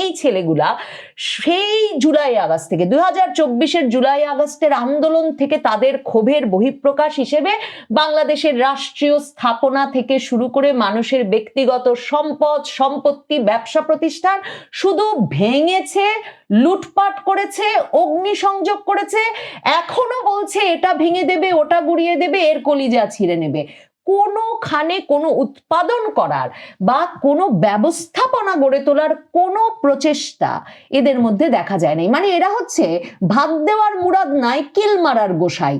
এই ছেলেগুলা সেই July August থেকে দুই হাজার চব্বিশের জুলাই আগস্টের আন্দোলন থেকে তাদের ক্ষোভের বহিঃপ্রকাশ হিসেবে বাংলাদেশের রাষ্ট্রীয় স্থাপনা থেকে শুরু করে মানুষের ব্যক্তিগত সম্পদ, সম্পত্তি, ব্যবসা প্রতিষ্ঠান শুধু ভেঙেছে, লুটপাট করেছে, অগ্নিসংযোগ করেছে, এখনও বলছে এটা ভেঙে দেবে, ওটা গুড়িয়ে দেবে, এর কলিজা ছিঁড়ে নেবে। কোনোখানে কোনো উৎপাদন করার বা কোনো ব্যবস্থাপনা গড়ে তোলার কোনো প্রচেষ্টা এদের মধ্যে দেখা যায় নাই। মানে এরা হচ্ছে ভাত দেওয়ার মুরাদ নাই কিল মারার গোসাই।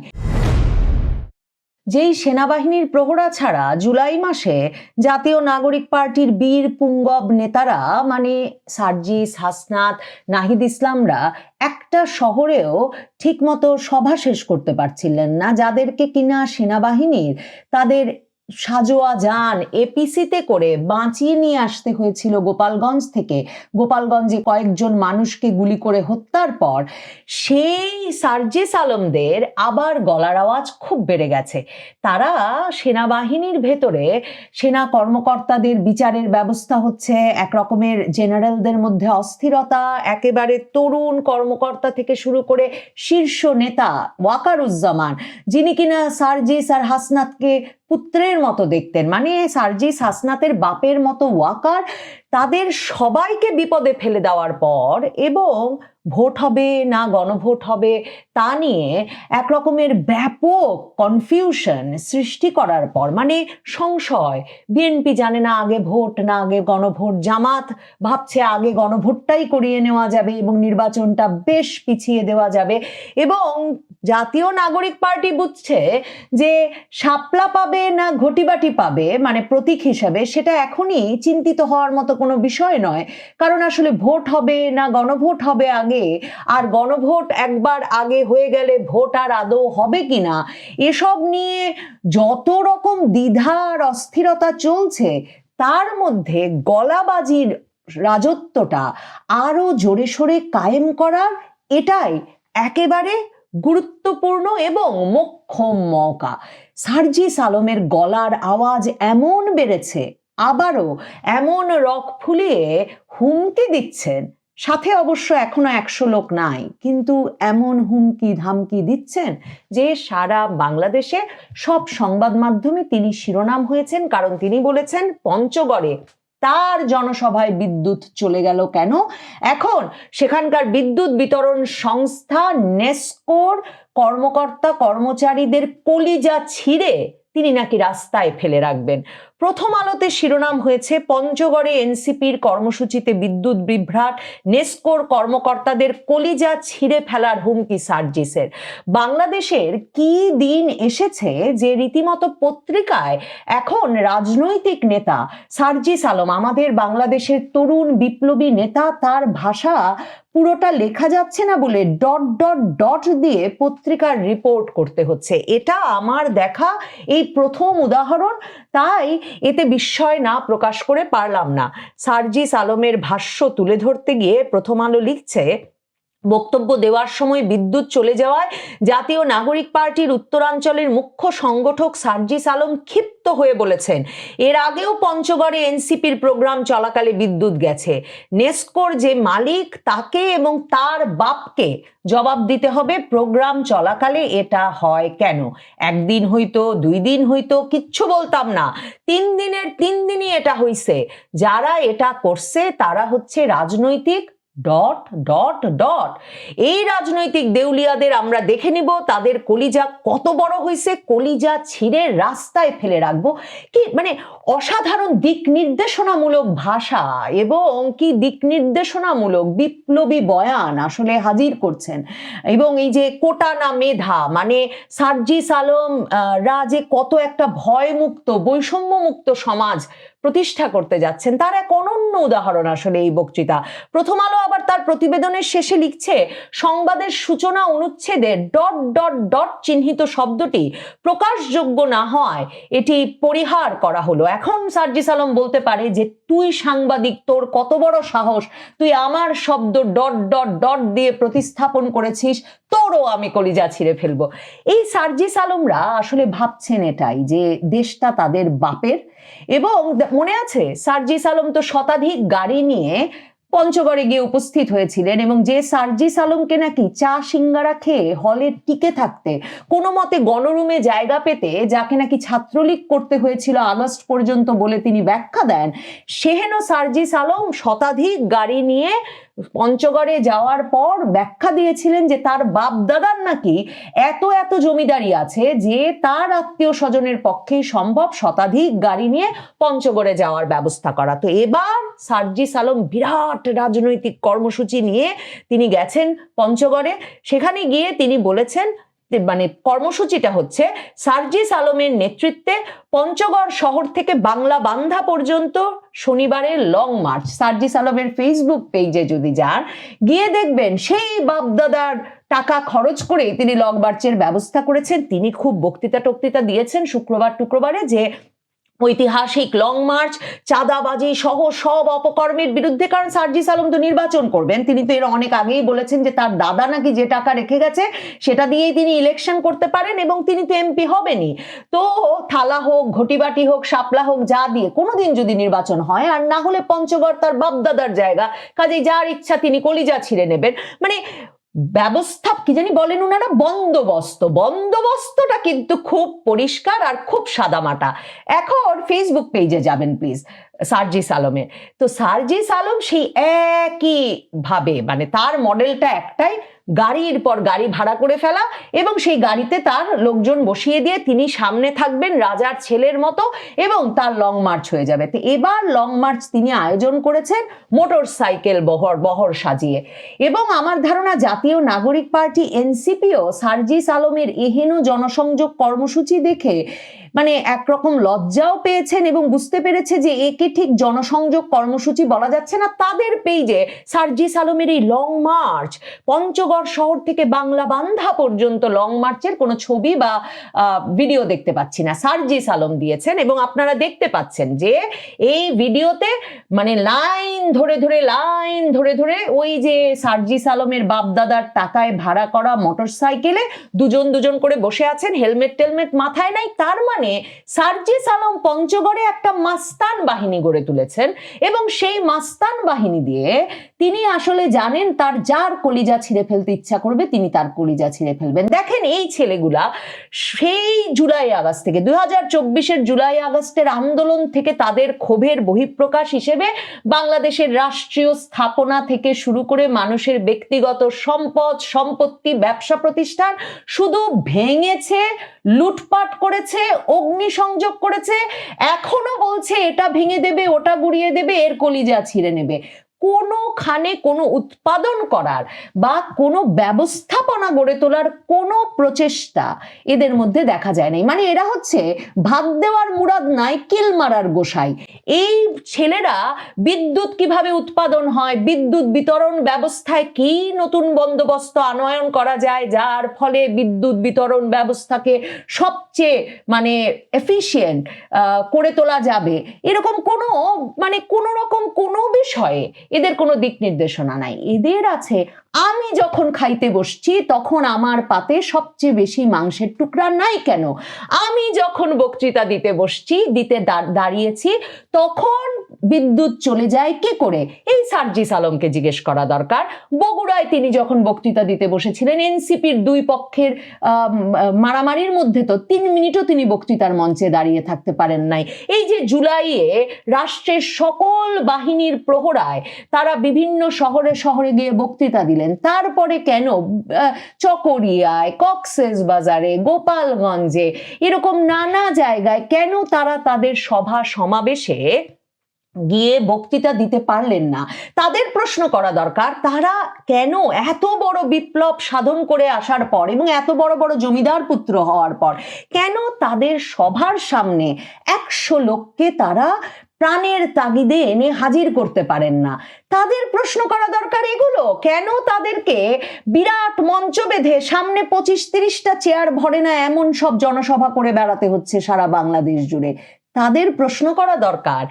যেই সেনাবাহিনীর প্রহরা ছাড়া জুলাই মাসে জাতীয় নাগরিক পার্টির বীর পুঙ্গব নেতারা মানে সার্জিস, হাসনাত, নাহিদ ইসলামরা একটা শহরেও ঠিকমতো সভা শেষ করতে পারছিলেন না। যাদেরকে কিনা সেনাবাহিনীর, তাদের সাজোয়া যান এপিসিতে করে বাঁচিয়ে নিয়ে আসতে হয়েছিল গোপালগঞ্জ থেকে। গোপালগঞ্জে কয়েকজন মানুষকে গুলি করে হত্যার পর সেই সার্জিস আলমদের আবার গলার আওয়াজ খুব বেড়ে গেছে। তারা সেনাবাহিনীর ভেতরে সেনা কর্মকর্তাদের বিচারের ব্যবস্থা হচ্ছে এক রকমের জেনারেলদের মধ্যে অস্থিরতা, একেবারে তরুণ কর্মকর্তা থেকে শুরু করে শীর্ষ নেতা ওয়াকারুজ্জামান, যিনি কিনা সার্জিস আর হাসনাতকে পুত্রের মতো দেখতেন। মানে সার্জি হাসনাতের বাপের মতো ওয়াকার তাদের সবাইকে বিপদে ফেলে দেওয়ার পর এবং ভোট হবে না গণভোট হবে, তা নিয়ে এক রকমের ব্যাপক কনফিউশন সৃষ্টি করার পর মানে সংশয়। বিএনপি জানে না আগে ভোট, না আগে গণভোট, জামাত ভাবছে আগে গণভোটটাই করিয়ে নেওয়া যাবে এবং নির্বাচনটা বেশ পিছিয়ে দেওয়া যাবে এবং জাতীয় নাগরিক পার্টি বুঝছে যে শাপলা পাবে না ঘটিবাটি পাবে মানে প্রতীক হিসাবে, সেটা এখনই চিন্তিত হওয়ার মতো কোনো বিষয় নয়। কারণ আসলে ভোট হবে না গণভোট হবে আগে আর গণভোট একবার আগে হয়ে গেলে ভোট আর আদৌ হবে কিনা? এসব নিয়ে যত রকম দ্বিধা আর অস্থিরতা চলছে, তার মধ্যে গলাবাজির রাজত্বটা আরও জোরে সোরে কায়েম করার এটাই একেবারে গুরুত্বপূর্ণ এবং মোক্ষম মৌকা সার্জিস আলমের গলার আওয়াজ এমন বেড়েছে, আবারও এমন রক ফুলিয়ে হুমকি দিচ্ছেন সাথে অবশ্য এখনও একশো লোক নাই, কিন্তু এমন হুমকি ধামকি দিচ্ছেন যে সারা বাংলাদেশে সব সংবাদ মাধ্যমে তিনি শিরোনাম হয়েছেন, কারণ তিনি বলেছেন পঞ্চগড়ে তার জনসভায় বিদ্যুৎ চলে গেল কেন? এখন সেখানকার বিদ্যুৎ বিতরণ সংস্থা নেস্কোর কর্মকর্তা কর্মচারীদের কলিজা ছিঁড়ে তিনি নাকি রাস্তায় ফেলে রাখবেন। প্রথম আলোতে শিরোনাম হয়েছে পঞ্চগড়ে এনসিপির কর্মসূচিতে বিদ্যুৎ বিভ্রাট, নেস্কোর কর্মকর্তাদের কলিজা ছিঁড়ে ফেলার হুমকি সার্জিসের। বাংলাদেশের কি দিন এসেছে যে রীতিমতো পত্রিকায় এখন রাজনৈতিক নেতা সার্জিস আলম, আমাদের বাংলাদেশের তরুণ বিপ্লবী নেতা, তার ভাষা পুরোটা লেখা যাচ্ছে না বলে ডট ডট ডট দিয়ে পত্রিকার রিপোর্ট করতে হচ্ছে। এটা আমার দেখা এই প্রথম উদাহরণ। তাই এতে বিস্ময় না প্রকাশ করে পারলাম না। সার্জিস আলমের ভাষ্য তুলে ধরতে গিয়ে প্রথম আলো লিখছে বক্তব্য দেওয়ার সময় বিদ্যুৎ চলে যাওয়ায় জাতীয় নাগরিক পার্টির উত্তরাঞ্চলের মুখ্য সংগঠক সার্জিস আলম ক্ষিপ্ত হয়ে বলেছেন, এর আগেও পঞ্চগড়ে এনসিপির প্রোগ্রাম চলাকালে বিদ্যুৎ গেছে। নেস্কোর যে মালিক তাকে এবং তার বাপকে জবাব দিতে হবে, প্রোগ্রাম চলাকালে এটা হয় কেন? একদিন হইতো, দুই দিন হইতো, কিচ্ছু বলতাম না। তিন দিনের, তিন দিনই এটা হইছে। যারা এটা করছে তারা হচ্ছে রাজনৈতিক ডট ডট ডট এই রাজনৈতিক দেউলিয়াদের আমরা দেখে নিব, তাদের কলিজা কত বড় হয়েছে কলিজা ছিঁড়ে রাস্তায় ফেলে রাখব। কি মানে অসাধারণ দিক নির্দেশনামূলক ভাষা এবং কি দিক নির্দেশনামূলক বিপ্লবী বয়ান আসলে হাজির করছেন। এবং এই যে কোটা না মেধা মানে সার্জিস আলম রা যে কত একটা ভয়মুক্ত, বৈষম্যমুক্ত সমাজ প্রতিষ্ঠা করতে যাচ্ছেন। তার এক অনন্য উদাহরণ আসলে এই বক্তৃতা। প্রথম আলো আবার তার প্রতিবেদনের শেষে লিখছে, সংবাদের সূচনা অনুচ্ছেদে ডট ডট ডট চিহ্নিত শব্দটি প্রকাশযোগ্য না হওয়ায় এটি পরিহার করা হলো। এখন সার্জিস আলম বলতে পারে যে, তুই সাংবাদিক, তোর কত বড় সাহস? তুই আমার শব্দ ডট ডট ডট দিয়ে প্রতিস্থাপন করেছিস, তোরও আমি কলিজা ছিঁড়ে ফেলব। এই সার্জিস আলমরা আসলে ভাবছেন এটাই যে, দেশটা তাদের বাপের এবং মনে আছে? সার্জিস আলম তো শতাধিক গাড়ি নিয়ে পঞ্চগড়ে গিয়ে উপস্থিত হয়েছিলেন এবং যে সার্জিস আলমকে নাকি চা সিঙ্গারা খেয়ে হলে টিকে থাকতে, কোনো মতে গণরুমে জায়গা পেতে যাকে নাকি ছাত্রলীগ করতে হয়েছিল আগস্ট পর্যন্ত বলে তিনি ব্যাখ্যা দেন, সেহেন সার্জিস আলম শতাধিক গাড়ি নিয়ে পঞ্চগড়ে যাওয়ার পর ব্যাখ্যা দিয়েছিলেন যে তার বাপ দাদার নাকি এত এত জমিদারি আছে যে তার আত্মীয় স্বজনের পক্ষেই সম্ভব শতাধিক গাড়ি নিয়ে পঞ্চগড়ে যাওয়ার ব্যবস্থা করা। তো এবার সার্জি সালম বিরাট রাজনৈতিক কর্মসূচি নিয়ে তিনি গেছেন পঞ্চগড়ে। সেখানে গিয়ে তিনি বলেছেন মানে কর্মসূচিটা হচ্ছে সার্জিস আলমের নেতৃত্বে পঞ্চগড় শহর থেকে বাংলা বান্ধা পর্যন্ত শনিবারের লং মার্চ সার্জিস আলমের ফেসবুক পেজে যদি যান, গিয়ে দেখবেন সেই বাপদাদার টাকা খরচ করে তিনি লং মার্চের ব্যবস্থা করেছেন। তিনি খুব বক্তৃতা টক্তৃতা দিয়েছেন শুক্রবার টুক্রবারে যে ঐতিহাসিক লং মার্চ চাঁদাবাজি সহ সব অপকর্মের বিরুদ্ধে কারণ সার্জিস আলম তো নির্বাচন করবেন। তিনি তো এর অনেক আগেই বলেছেন যে তার দাদা নাকি যে টাকা রেখে গেছে, সেটা দিয়েই তিনি ইলেকশন করতে পারেন এবং তিনি তো এমপি হবেনই। তো থালা হোক, ঘটিবাটি হোক, শাপলা হোক, যা দিয়ে কোনোদিন যদি নির্বাচন হয়, আর না হলে পঞ্চগড় তার বাপদাদার জায়গা কাজে যার ইচ্ছা তিনি কলিজা ছিঁড়ে নেবেন। মানে ব্যবস্থা, কি জানি বলেন ওনারা বন্দোবস্ত। বন্দোবস্তটা কিন্তু খুব পরিষ্কার আর খুব সাদামাটা। এখন ফেসবুক পেজে যাবেন প্লিজ সার্জিস আলমের তো সার্জিস আলম সেই একই ভাবে মানে তার মডেলটা একটাই, গাড়ির পর গাড়ি ভাড়া করে ফেলা এবং সেই গাড়িতে তার লোকজন বসিয়ে দিয়ে তিনি সামনে থাকবেন রাজার ছেলের মতো এবং তার লং মার্চ হয়ে যাবে। তো এবার লং মার্চ তিনি আয়োজন করেছেন মোটর সাইকেল বহর বহর সাজিয়ে। এবং আমার ধারণা জাতীয় নাগরিক পার্টি এনসিপিও সার্জিস আলমের এহেন জনসংযোগ কর্মসূচি দেখে মানে একরকম লজ্জাও পেয়েছেন এবং বুঝতে পেরেছে যে একে ঠিক জনসংযোগ কর্মসূচি বলা যাচ্ছে না। তাদের পেজে সার্জিস আলমের এই লং মার্চ পঞ্চগড় শহর থেকে বাংলা বান্ধা পর্যন্ত লং মার্চের কোনো ছবি বা ভিডিও দেখতে পাচ্ছি না। সার্জিস আলম দিয়েছেন এবং আপনারা দেখতে পাচ্ছেন যে এই ভিডিওতে মানে লাইন ধরে ধরে, লাইন ধরে ধরে ওই যে সার্জিস আলমের বাপদাদার টাকায় ভাড়া করা মোটর সাইকেলে দুজন দুজন করে বসে আছেন। হেলমেট টেলমেট মাথায় নাই। তার মানে সার্জিস আলম পঞ্চগড়ে একটা মাস্তান বাহিনী গড়ে তুলেছেন এবং সেই মাস্তান বাহিনী দিয়ে তিনি আসলে জানেন তার যার কলিজা ছিঁড়ে ফেলতে ইচ্ছা করবে, তিনি তার কলিজা ছিঁড়ে ফেলবেন। দেখেন এই ছেলেগুলা সেই জুলাই আগস্ট থেকে, দুই হাজার চব্বিশের জুলাই আগস্টের আন্দোলন থেকে তাদের ক্ষোভের বহিঃপ্রকাশ হিসেবে বাংলাদেশের রাষ্ট্রীয় স্থাপনা থেকে শুরু করে মানুষের ব্যক্তিগত সম্পদ, সম্পত্তি, ব্যবসা প্রতিষ্ঠান শুধু ভেঙেছে লুটপাট করেছে, অগ্নিসংযোগ করেছে, এখনও বলছে এটা ভেঙে দেবে, ওটা গুড়িয়ে দেবে, এর কলিজা ছিঁড়ে নেবে। কোনোখানে কোনো উৎপাদন করার বা কোনো ব্যবস্থাপনা গড়ে তোলার কোনো প্রচেষ্টা এদের মধ্যে দেখা যায় নাই। মানে এরা হচ্ছে ভাত দেওয়ার মুরাদ নাই, কিল মারার গোসাই। এই ছেলেরা বিদ্যুৎ কীভাবে উৎপাদন হয়, বিদ্যুৎ বিতরণ ব্যবস্থায় কি নতুন বন্দোবস্ত আনয়ন করা যায়, যার ফলে বিদ্যুৎ বিতরণ ব্যবস্থাকে সবচেয়ে মানে এফিসিয়েন্ট করে তোলা যাবে? এরকম কোনো মানে কোনো রকম কোনো বিষয়ে এদের কোনো দিক নির্দেশনা নাই। এদের আছে, আমি যখন খাইতে বসছি, তখন আমার পাতে সবচেয়ে বেশি মাংসের টুকরা নাই কেন? আমি যখন বক্তৃতা দিতে বসছি, দিতে দাঁড়িয়েছি, তখন বিদ্যুৎ চলে যায়, কে করে? এই সার্জিস আলমকে জিজ্ঞেস করা দরকার। বগুড়ায় তিনি যখন বক্তৃতা দিতে বসেছিলেন, এনসিপির দুই পক্ষের মারামারির মধ্যে তো তিন মিনিটও তিনি বক্তৃতার মঞ্চে দাঁড়িয়ে থাকতে পারেন নাই। এই যে জুলাইয়ে রাষ্ট্রের সকল বাহিনীর প্রহরায় তারা বিভিন্ন শহরে শহরে গিয়ে বক্তৃতা দিলেন। তারপরে কেন? চকরিয়ায়, কক্সেস বাজারে, গোপালগঞ্জে, এরকম নানা জায়গায় কেন তারা তাদের সভা সমাবেশে গিয়ে বক্তৃতা দিতে পারলেন না। তাদের প্রশ্ন করা দরকার, তারা কেন এত বড় বিপ্লব সাধন করে আসার পর এবং এত বড় বড় জমিদার পুত্র হওয়ার পর, কেন তাদের সভার সামনে একশো লোককে তারা প্রাণের তাগিদে এনে হাজির করতে পারেন না? তাদের প্রশ্ন করা দরকার এগুলো, কেন তাদেরকে বিরাট মঞ্চ বেঁধে সামনে পঁচিশ তিরিশটা চেয়ার ভরে না এমন সব জনসভা করে বেড়াতে হচ্ছে সারা বাংলাদেশ জুড়ে? তাদের প্রশ্ন করা দরকার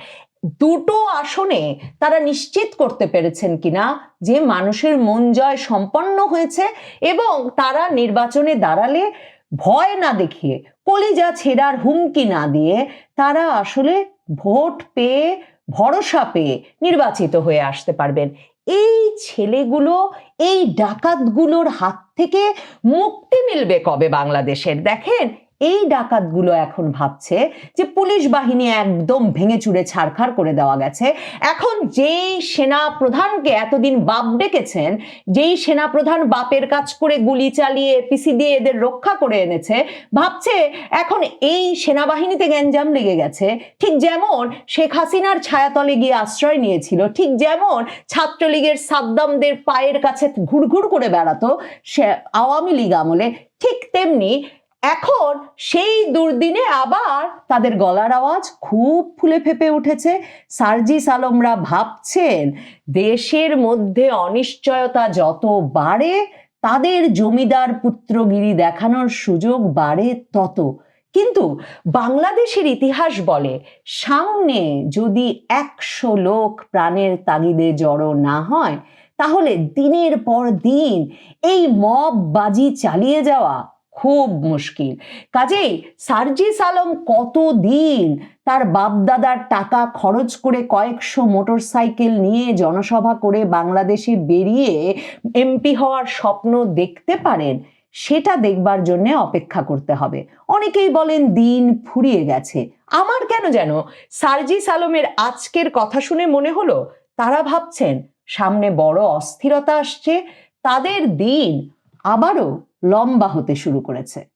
দুটো আসনে তারা নিশ্চিত করতে পেরেছেন কিনা যে মানুষের মন জয় সম্পন্ন হয়েছে এবং তারা নির্বাচনে দাঁড়ালে ভয় না দেখিয়ে, কলিজা ছেড়ার হুমকি না দিয়ে তারা আসলে ভোট পেয়ে, ভরসা পেয়ে নির্বাচিত হয়ে আসতে পারবেন। এই ছেলেগুলো, এই ডাকাতগুলোর হাত থেকে মুক্তি মিলবে কবে বাংলাদেশের? দেখেন এই ডাকাতগুলো এখন ভাবছে যে পুলিশ বাহিনী একদম ভেঙে চুরে ছাড়খাড় করে দেওয়া গেছে। এখন যেই সেনা প্রধানকে এতদিন বাপ ডেকেছেন, যেই সেনা প্রধান বাপের কাজ করে গুলি চালিয়ে, পিসি দিয়ে এদের রক্ষা করে এনেছে, ভাবছে এখন এই সেনাবাহিনীতে গ্যাঞ্জাম লেগে গেছে। ঠিক যেমন শেখ হাসিনার ছায়াতলে গিয়ে আশ্রয় নিয়েছিল, ঠিক যেমন ছাত্রলীগের সাদ্দামদের পায়ের কাছে ঘুরঘুর করে বেড়াতো সে আওয়ামী লীগ আমলে, ঠিক তেমনি এখন সেই দুর্দিনে আবার তাদের গলার আওয়াজ খুব ফুলে ফেপে উঠেছে। সার্জিস আলমরা ভাবছেন, দেশের মধ্যে অনিশ্চয়তা যত বাড়ে, তাদের জমিদার পুত্রগিরি দেখানোর সুযোগ বাড়ে তত। কিন্তু বাংলাদেশের ইতিহাস বলে, সামনে যদি একশো লোক প্রাণের তাগিদে জড়ো না হয়, তাহলে দিনের পর দিন এই মব বাজি চালিয়ে যাওয়া খুব মুশকিল। কাজেই সার্জিস আলম কতদিন তার বাপদাদার টাকা খরচ করে কয়েকশো মোটরসাইকেল নিয়ে জনসভা করে বাংলাদেশে বেরিয়ে এমপি হওয়ার স্বপ্ন দেখতে পারেন, সেটা দেখবার জন্য অপেক্ষা করতে হবে। অনেকেই বলেন দিন ফুরিয়ে গেছে। আমার কেন যেন সার্জিস আলমের আজকের কথা শুনে মনে হলো, তারা ভাবছেন সামনে বড় অস্থিরতা আসছে, তাদের দিন আবারও লম্বা হতে শুরু করেছে।